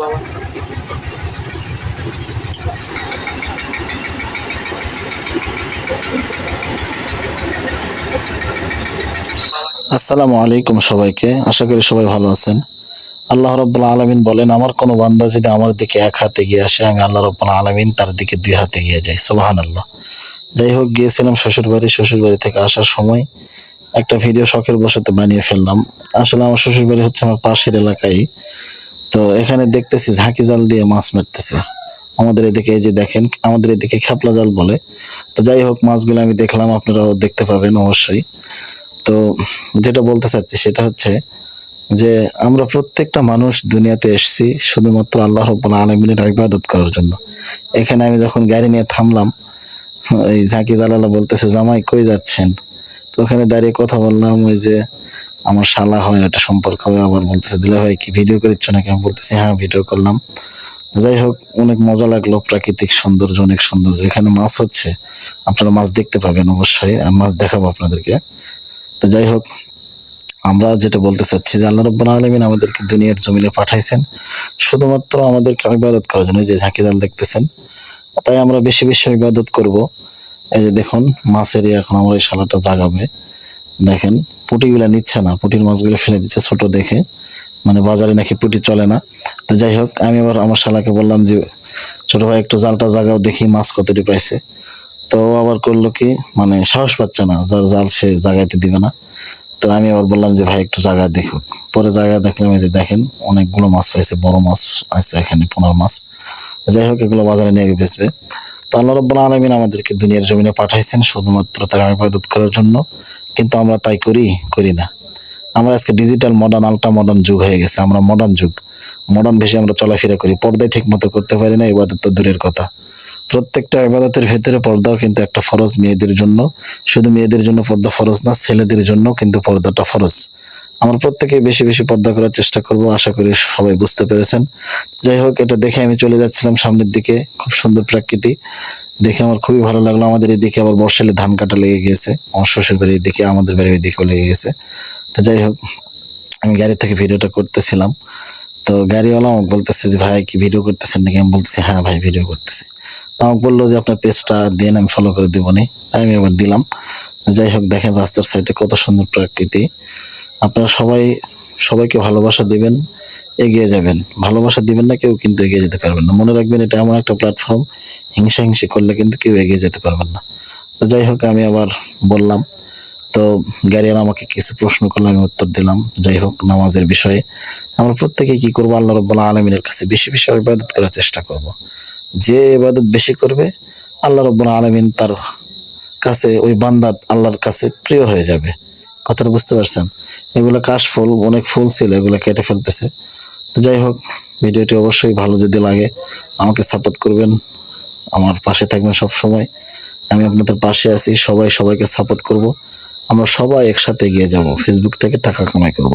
বাবা। আসসালামু আলাইকুম সবাইকে। আশা করি সবাই ভালো আছেন। আল্লাহ রব্বুল আলমিন বলেন, আমার কোনো বান্দা যদি আমার দিকে এক হাতে গিয়ে আসে, আমি আল্লাহ রব্বুল আলমিন তার দিকে দুই হাতে গিয়ে যাই। সোবাহান আল্লাহ যাই হোক, গিয়েছিলাম শ্বশুর বাড়ি শ্বশুর বাড়ি থেকে আসার সময় একটা ভিডিও শখের বসতে বানিয়ে ফেললাম। আসলে আমার শ্বশুর বাড়ি হচ্ছে আমার পাশের এলাকায়। তো এখানে দেখতেছি ঝাঁকি জাল দিয়ে মাছ মারতেছে। আমাদের এদিকে এই যে দেখেন, আমাদের এদিকে খেপলা জাল বলে। তো যাই হোক, মাছগুলো আমি দেখলাম, আপনারাও দেখতে পাবেন অবশ্যই। তো যেটা বলতে চাচ্ছি সেটা হচ্ছে যে, আমরা প্রত্যেকটা মানুষ দুনিয়াতে এসেছি শুধুমাত্র আল্লাহ রব্বুল আলমিনের ইবাদত করার জন্য। এখানে আমি যখন গাড়ি নিয়ে থামলাম, এই ঝাঁকি জালালা বলতেছে, জামাই কই যাচ্ছেন? তো ওখানে দাঁড়িয়ে কথা বললাম, ওই যে আমার শালা হয় একটা সম্পর্ক হয় আবার বলতেছে, দিলে ভাই, কি ভিডিও করিচ্ছ নাকি? আমি বলতেছি হ্যাঁ ভিডিও করলাম। যাই হোক, অনেক মজা লাগল, প্রাকৃতিক সৌন্দর্য, অনেক সুন্দর এখানে মাছ হচ্ছে, আপনারা মাছ দেখতে পাবেন অবশ্যই, আমি মাছ দেখাবো আপনাদেরকে। তো যাই হোক, আমরা যেটা বলতে চাচ্ছি যে আল্লাহ রব্বুল আলমিন আমাদেরকে দুনিয়ার জমিনে পাঠাইছেন, শুধুমাত্র আমাদেরকে ইবাদত করার জন্য যে ঝাঁকি জাল দেখতেছেন। তাই আমরা বেশি বেশি ইবাদত করব। এই যে দেখুন মাছের এখন আমার এই শালাটা জাগাবে। দেখেন, পুটিগুলা নিচ্ছে না, পুটির মাছগুলো ফেলে দিচ্ছে ছোট দেখে। মানে বাজারে নাকি পুটি চলে না। তো যাই হোক, আমি আবার আমার শালাকে বললাম যে, ছোট ভাই, একটু জালটা জাগাও, দেখি মাছ কতটি পাইছে। তো আবার করল কি মানে সাহস পাচ্ছে না, যার জাল সে জাগাইতে দিবে না। তো আমি আবার বললাম যে, ভাই, একটু জায়গা দেখুক পরে জায়গা দেখলাম যে দেখেন, অনেকগুলো মাছ পাইছে, বড় মাছ আছে এখানে, পোনার মাছ। যাই হোক, এগুলো বাজারে নিয়ে বেচবে। তো আল্লাহ রব্বুল আলমিন আমাদেরকে দুনিয়ার জমিনে পাঠাইছেন শুধুমাত্র তার ইবাদত করার জন্য। কিন্তু আমরা তাই করি করি না। আমরা আজকে ডিজিটাল মডার্ন আলট্রা মডার্ন যুগ হয়ে গেছে, আমরা মডার্ন যুগ। মডার্ন ভেসে আমরা চলাফেরা করি পর্দায় ঠিক মতো করতে পারি না, ইবাদত তো দূরের কথা। প্রত্যেকটা ইবাদতের ভেতরে পর্দাও কিন্তু একটা ফরজ মেয়েদের জন্য, শুধু মেয়েদের জন্য পর্দা ফরজ না, ছেলেদের জন্য কিন্তু পর্দাটা ফরজ। আমরা প্রত্যেকে বেশি বেশি পর্দা করার চেষ্টা করব, আশা করি সবাই বুঝতে পেরেছেন। যাই হোক, এটা দেখে আমি চলে যাচ্ছিলাম সামনের দিকে, খুব সুন্দর প্রাকৃতি। দেখে আমার খুবই ভালো লাগল। আমাদের এদিকে আবার বর্ষালে ধান কাটা লেগে গেছে। আমার শ্বশুর বাড়ির দিকে আমাদের বাড়ির দিকেও লেগে গেছে। তো যাই হোক, আমি গাড়ি থেকে ভিডিওটা করতেছিলাম। তো গাড়িওয়ালা আমাকে বলতেছে যে, ভাই, কি ভিডিও করতেছেন নাকি? আমি বলতেছি হ্যাঁ ভাই, ভিডিও করতেছি। তো আমাকে বলল যে, আপনার পেজটা দিন, আমি ফলো করে দেবো নি। তাই আমি আবার দিলাম। যাই হোক, দেখেন রাস্তার সাইডে কত সুন্দর প্রকৃতি। আপনারা সবাই, সবাইকে ভালোবাসা দিবেন। এগিয়ে যাবেন। ভালোবাসা দিবেন না, কেউ কিন্তু এগিয়ে যেতে পারবেন না। মনে রাখবেন, এটা এমন একটা প্ল্যাটফর্ম হিংসা হিংসি করলে কিন্তু কেউ এগিয়ে যেতে পারবেন না। তো যাই হোক, আমি আবার বললাম, তো গ্যারিয়ান আমাকে কিছু প্রশ্ন করলে, আমি উত্তর দিলাম। যাই হোক, নামাজের বিষয়ে আমরা প্রত্যেকে কি করব? আল্লাহ রব্বুল্লাহ আলমিনের কাছে বেশি বেশি ইবাদত করার চেষ্টা করব। যে ইবাদত বেশি করবে, আল্লাহ রব্বুল্লাহ আলমিন তার কাছে, ওই বান্দাত আল্লাহর কাছে প্রিয় হয়ে যাবে। কথাটা বুঝতে পারছেন? এগুলো কাশ ফুল, অনেক ফুল ছিল, এগুলো কেটে ফেলতেছে। তো যাই হোক, ভিডিওটি অবশ্যই ভালো যদি লাগে, আমাকে সাপোর্ট করবেন, আমার পাশে থাকবেন সব সময় আমি আপনাদের পাশে আছি, সবাই সবাইকে সাপোর্ট করব। আমরা সবাই একসাথে এগিয়ে যাব ফেসবুক থেকে টাকা কামাই করব।